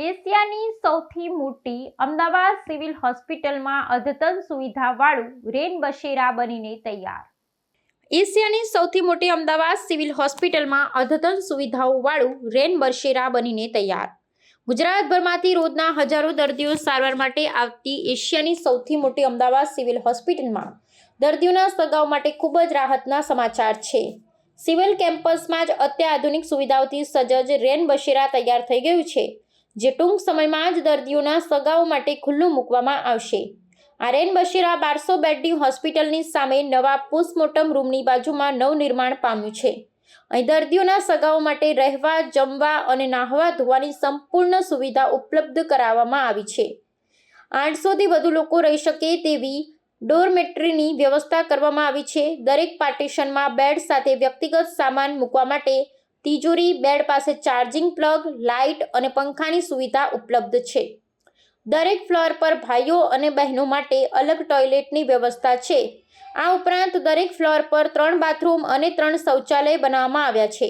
એશિયાની સૌથી મોટી અમદાવાદ સિવિલ હોસ્પિટલમાં અદ્યતન સુવિધાવાળું રેન બસેરા બનીને તૈયાર. એશિયાની સૌથી મોટી અમદાવાદ સિવિલ હોસ્પિટલમાં અદ્યતન સુવિધાઓવાળું રેન બસેરા બનીને તૈયાર. ગુજરાતભરમાંથી રોજના હજારો દર્દીઓ સારવાર માટે આવતી એશિયાની સૌથી મોટી અમદાવાદ સિવિલ હોસ્પિટલમાં દર્દીઓના સગાઓ માટે ખૂબ જ રાહતના સમાચાર છે. સિવિલ કેમ્પસમાં જ અત્યાધુનિક સુવિધાઓથી સજ્જ રેન બસેરા તૈયાર થઈ ગયું છે. જે ટૂંક સમયમાં જ દર્દીઓના સગાઓ માટે ખુલ્લું મૂકવામાં આવશે. આ બશીરા બશેરા બારસો બેડની હોસ્પિટલની સામે નવા પોસ્ટમોર્ટમ રૂમની બાજુમાં નવનિર્માણ પામ્યું છે. અહીં દર્દીઓના સગાઓ માટે રહેવા, જમવા અને નાહવા ધોવાની સંપૂર્ણ સુવિધા ઉપલબ્ધ કરાવવામાં આવી છે. આઠસોથી વધુ લોકો રહી શકે તેવી ડોરમેટ્રીની વ્યવસ્થા કરવામાં આવી છે. દરેક પાર્ટીશનમાં બેડ સાથે વ્યક્તિગત સામાન મૂકવા માટે તિજોરી બેડ પાસે ચાર્જિંગ પ્લગ, લાઇટ અને પંખાની સુવિધા ઉપલબ્ધ છે. દરેક ફ્લોર પર ભાઈઓ અને બહેનો માટે અલગ ટોયલેટની વ્યવસ્થા છે. આ ઉપરાંત દરેક ફ્લોર પર ત્રણ બાથરૂમ અને ત્રણ શૌચાલય બનાવવામાં આવ્યા છે.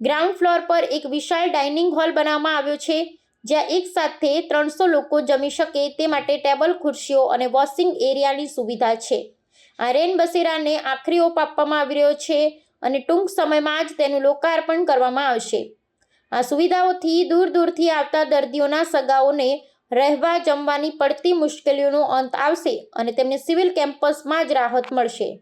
ગ્રાઉન્ડ ફ્લોર પર એક વિશાળ ડાઇનિંગ હોલ બનાવવામાં આવ્યો છે, જ્યાં એક સાથે ત્રણસો લોકો જમી શકે તે માટે ટેબલ, ખુરશીઓ અને વોશિંગ એરિયાની સુવિધા છે. આ રેન બસેરાને આખરી ઓપ આપવામાં આવી રહ્યો છે. અને ટૂંક સમયમાં જ તેનું લોકાર્પણ કરવામાં આવશે. આ સુવિધાઓથી દૂર દૂરથી આવતા દર્દીઓના સગાઓને રહેવા જમવાની પડતી મુશ્કેલીઓનો અંત આવશે અને તેમને સિવિલ કેમ્પસમાં જ રાહત મળશે.